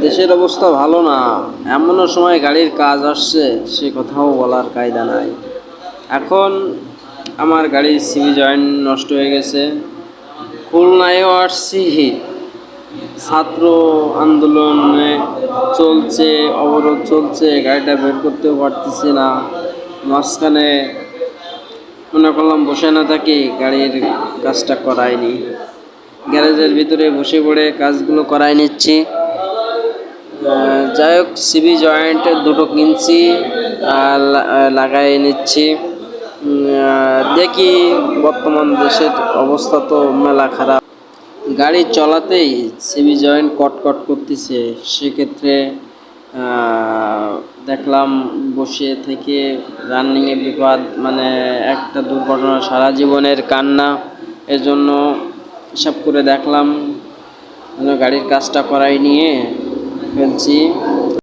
দেশের অবস্থা ভালো না। এমনও সময় গাড়ির কাজ আসছে, সে কথাও বলার কায়দা নাই। এখন আমার গাড়ির সিবি জয়েন্ট নষ্ট হয়ে গেছে। খুলনায়ও আসছি। ছাত্র আন্দোলনে চলছে, অবরোধ চলছে, গাড়িটা বের করতেও পারতেছি না। মাঝখানে মনে করলাম বসে না থাকি, গাড়ির কাজটা করাইনি। গ্যারেজের ভিতরে বসে পড়ে কাজগুলো করাই নিচ্ছি। যাই হোক সিবি জয়েন্ট দুটো কিনছি লাগাই নিচ্ছি। দেখি বর্তমান দেশের অবস্থা তো মেলা খারাপ। গাড়ি চলাতেই সিবি জয়েন্ট কটকট করতেছে। সেক্ষেত্রে দেখলাম বসে থেকে রানিংয়ে বিপদ মানে একটা দুর্ঘটনা সারা জীবনের কান্না। এজন্য হিসাব করে দেখলাম গাড়ির কাজটা করাই নিয়ে ফেলছি।